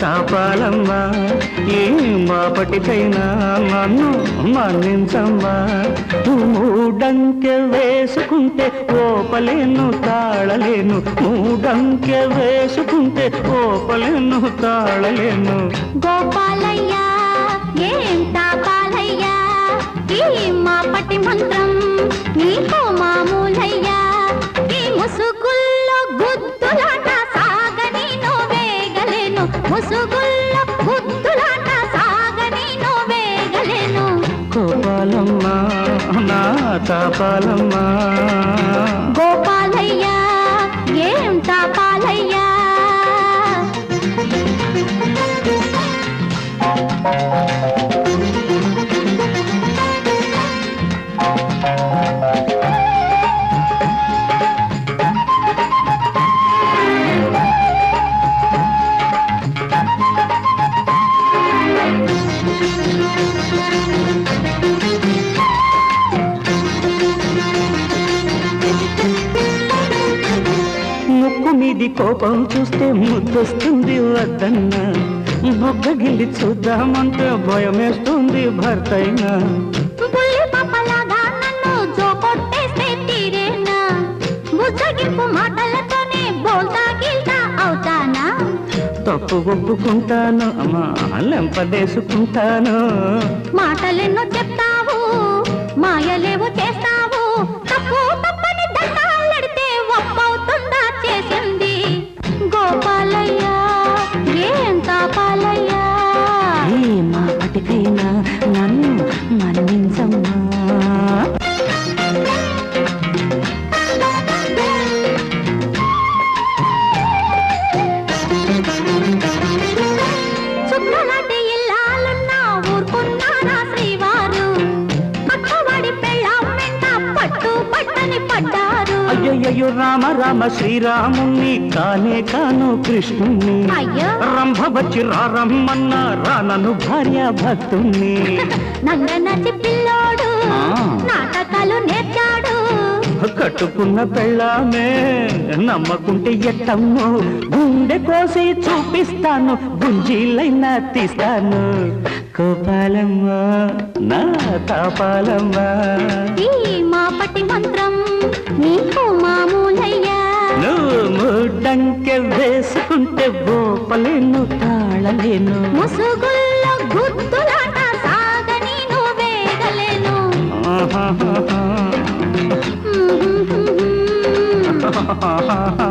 తాపాలమ్మా ఏ మాపటికైనా నన్ను మన్నించమ్మా. మూడంకె వేసుకుంటే ఓపలేను తాళలేను. మూడంకె వేసుకుంటే ఓపలేను తాళలేను. గోపాలయ్యా ఏం తాపాలయ్యా? ఈ మాపటి మంత్రం ముసుగుల్లో గుద్దులాట సాగని వేగలేను గోపాలమ్మా నా తాపాలమ్మా. గోపాలయ్య ఏం తాపాలయ్యా మీది కోపం చూస్తే ముద్దొస్తుంది వద్దన్నా. బొగ్గ గిల్లి చూద్దామంటే భయమేస్తుంది భర్తైనా. తప్పు ఒప్పుకుంటాను అమ్మా లెంపదేసుకుంటాను. మాటలెన్నో చెప్తావు మాయలేవో అయ్యయ్యో రామ రామ శ్రీరాముణ్ణి కానే కాను కృష్ణుణ్ణి అయ్యో. రంభ వచ్చి రారమ్మన్న రానను భార్య భక్తుణ్ణి నంగనచి పిల్లోడు ఆ. నాటకాలు నేర్చాడు. కట్టుకున్న పెళ్ళామే నమ్మకుంటే ఎట్టమ్ము. గుండె కోసి చూపిస్తాను గుంజీలైనా తీస్తాను. కోపాలమ్మ నా తాపాలమ్మ ఈ మాపటి మంత్రం నీకు మామూలయ్యా. నువ్వు ముడ్డంకె వేసుకుంటే గోపలేను తాళలేను. ముసుగుల్లో గుద్దులాట ha ha ha